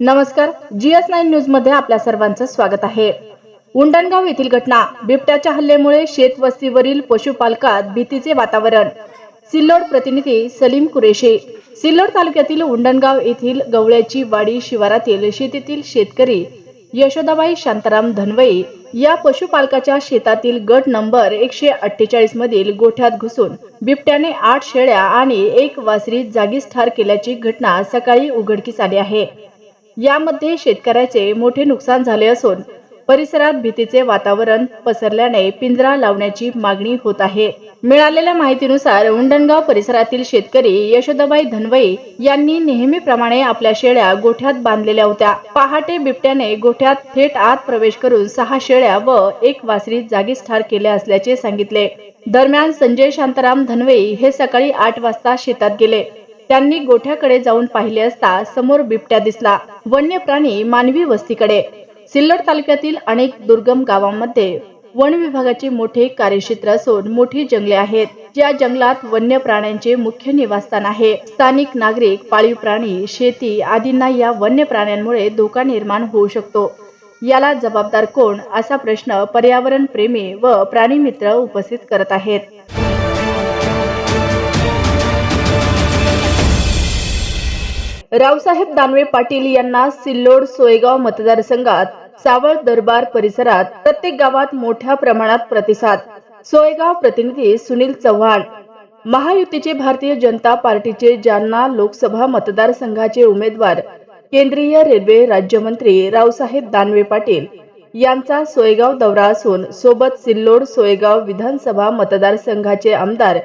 नमस्कार GS nine न्यूजमध्ये आपल्या सर्वांचं स्वागत आहे. उंडणगाव येथील घटना बिबट्याच्या हल्ल्यामुळे शेतवस्तीवरील पशुपालकात भीतीचे वातावरण. सिल्लोड प्रतिनिधी सलीम कुरेशी. सिल्लोड तालुक्यातील उंडणगाव येथील गवळ्याची वाडी शिवारातील शेतीतील शेतकरी यशोदाबाई शांताराम धनवई या पशुपालकाच्या शेतातील गट नंबर एकशे अठ्ठेचाळीस मधील गोठ्यात घुसून बिबट्याने आठ शेळ्या आणि एक वासरी जागीच ठार केल्याची घटना सकाळी उघडकीस आली आहे. यामध्ये शेतकऱ्याचे मोठे नुकसान झाले असून परिसरात भीतीचे वातावरण पसरल्याने पिंजरा लावण्याची मागणी होत आहे. मिळालेल्या माहितीनुसार उंडणगाव परिसरातील शेतकरी यशोदाबाई धनवई यांनी नेहमीप्रमाणे आपल्या शेळ्या गोठ्यात बांधलेल्या होत्या. पहाटे बिबट्याने गोठ्यात थेट आत प्रवेश करून सहा शेळ्या व एक वासरी जागीच ठार केल्या असल्याचे सांगितले. दरम्यान संजय शांताराम धनवई हे सकाळी आठ वाजता शेतात गेले. त्यांनी गोठ्याकडे जाऊन पाहिले असता समोर बिबट्या दिसला. वन्य प्राणी मानवी वस्तीकडे. सिल्लोड तालुक्यातील अनेक दुर्गम गावांमध्ये वन विभागाचे मोठे कार्यक्षेत्र असून मोठी जंगले आहेत. या जंगलात वन्य प्राण्यांचे मुख्य निवासस्थान आहे. स्थानिक नागरिक पाळीव प्राणी शेती आदींना या वन्य प्राण्यांमुळे धोका निर्माण होऊ शकतो. याला जबाबदार कोण? असा प्रश्न पर्यावरण प्रेमी व प्राणीमित्र उपस्थित करत आहेत. रावसाहेब दानवे पाटील यांना सिल्लोड सोयगाव मतदारसंघात सावळ दरबार परिसरात प्रत्येक गावात मोठ्या प्रमाणात प्रतिसाद. सोयगाव प्रतिनिधी सुनील चव्हाण. महायुतीचे भारतीय जनता पार्टीचे जालना लोकसभा मतदारसंघाचे उमेदवार. केंद्रीय रेल्वे राज्यमंत्री रावसाहेब दानवे पाटील यांचा सोयगाव दौरा असून सोबत सिल्लोड सोयगाव विधानसभा मतदारसंघाचे आमदार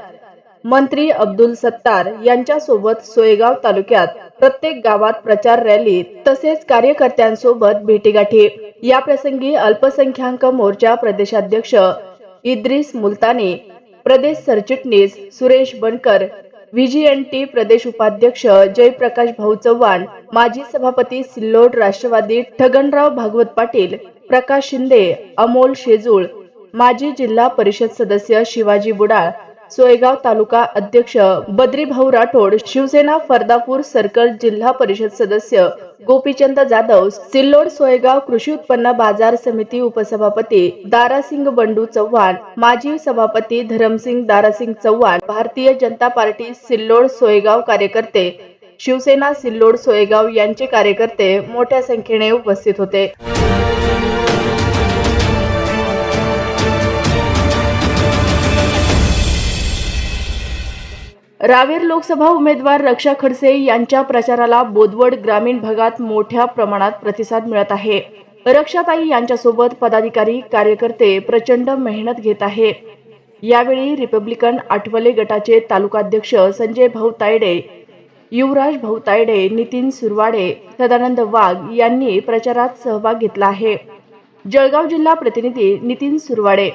मंत्री अब्दुल सत्तार यांच्यासोबत सोयगाव तालुक्यात प्रत्येक गावात प्रचार रॅली तसेच कार्यकर्त्यांसोबत भेटीगाठी. या प्रसंगी अल्पसंख्याक मोर्चा प्रदेशाध्यक्ष इद्रिस मुलतानी प्रदेश सरचिटणीस सुरेश बनकर व्हीजीएनटी प्रदेश उपाध्यक्ष जयप्रकाश भाऊ चव्हाण माजी सभापती सिल्लोड राष्ट्रवादी ठगनराव भागवत पाटील प्रकाश शिंदे अमोल शेजूळ माजी जिल्हा परिषद सदस्य शिवाजी बुडाळ सोयगाव तालुका अध्यक्ष बद्रीभाऊ राठोड शिवसेना फरदापूर सर्कल जिल्हा परिषद सदस्य गोपीचंद जाधव सिल्लोड सोयगाव कृषी उत्पन्न बाजार समिती उपसभापती दारासिंग बंडू चव्हाण माजी सभापती धरमसिंग दारासिंग चव्हाण भारतीय जनता पार्टी सिल्लोड सोयगाव कार्यकर्ते शिवसेना सिल्लोड सोयगाव यांचे कार्यकर्ते मोठ्या संख्येने उपस्थित होते. रावेर लोकसभा उमेदवार रक्षा खडसे यांच्या प्रचाराला बोदवड ग्रामीण भागात मोठ्या प्रमाणात प्रतिसाद मिळत आहे. रक्षाताई यांच्यासोबत पदाधिकारी कार्यकर्ते प्रचंड मेहनत घेत आहे. यावेळी रिपब्लिकन आठवले गटाचे तालुकाध्यक्ष संजय भाऊ तायडे युवराज भाऊ तायडे नितीन सुरवाडे सदानंद वाघ यांनी प्रचारात सहभाग घेतला आहे. जळगाव जिल्हा प्रतिनिधी नितीन सुरवाडे